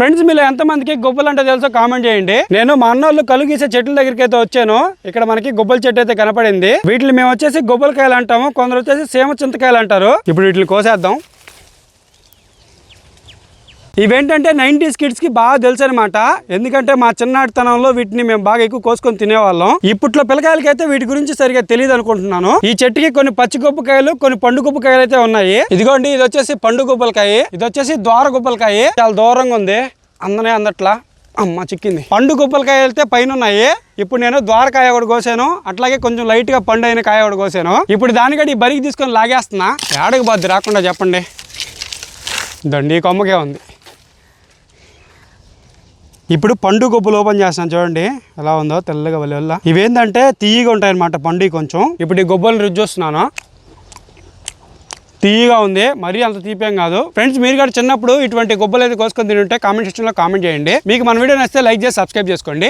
Friends మీలో ఎంతమందికి గొప్పలు అంటే తెలుసో కామెంట్ చేయండి. నేను మా అన్నోళ్ళు కలుగు చెట్ల దగ్గరికి అయితే వచ్చాను. ఇక్కడ మనకి గొబ్బల చెట్టు అయితే కనపడింది. వీటిని మేము వచ్చేసి గొబ్బలకాయలు అంటాము కొందరు వచ్చేసి సేమ చింతకాయలు అంటారు. ఇప్పుడు వీటిని కోసేద్దాం. ఇవేంటంటే నైన్టీస్ కిడ్స్కి బాగా తెలుసు అనమాట ఎందుకంటే మా చిన్నటితనంలో వీటిని మేము బాగా ఎక్కువ కోసుకొని తినేవాళ్ళం. ఇప్పట్లో పిల్లకాయలకి అయితే వీటి గురించి సరిగా తెలియదు అనుకుంటున్నాను ఈ చెట్టుకి కొన్ని పచ్చి గుప్పకాయలు కొన్ని పండు గుబ్బకాయలు అయితే ఉన్నాయి. ఇదిగోండి ఇది వచ్చేసి పండు గుప్పలకాయ ఇది వచ్చేసి దోర గుబ్బలకాయ చాలా దూరంగా ఉంది. అందనే అందట్లా. అమ్మ చిక్కింది. పండు గుబ్బలకాయ వెళ్తే పైన ఉన్నాయి ఇప్పుడు నేను ద్వారకాయ ఒకటి కోసాను. అట్లాగే కొంచెం లైట్గా పండు అయిన కాయ ఒకటి కోసాను. ఇప్పుడు దానికడి ఈ బరికి తీసుకొని లాగేస్తున్నా. ఏడకి బాద్ది రాకుండా చెప్పండి. దండి కొమ్మకే ఉంది. ఇప్పుడు పండు గొబ్బలు ఓపెన్ చేస్తాను చూడండి. ఎలా ఉందో తెల్లగా వల్ల వల్ల. ఇవేంటంటే తీయగా ఉంటాయి అనమాట పండు కొంచెం. ఇప్పుడు ఈ గొబ్బలు రుచి చూస్తున్నాను. తీయగా ఉంది. మరీ అంత తీపేం కాదు. ఫ్రెండ్స్ మీరు కూడా చిన్నప్పుడు ఇటువంటి గొబ్బలు అయితే కోసుకొని తింటుంటే కామెంట్ సెక్షన్లో కామెంట్ చేయండి. మీకు మన వీడియో నచ్చితే లైక్ చేసి సబ్స్క్రైబ్ చేసుకోండి.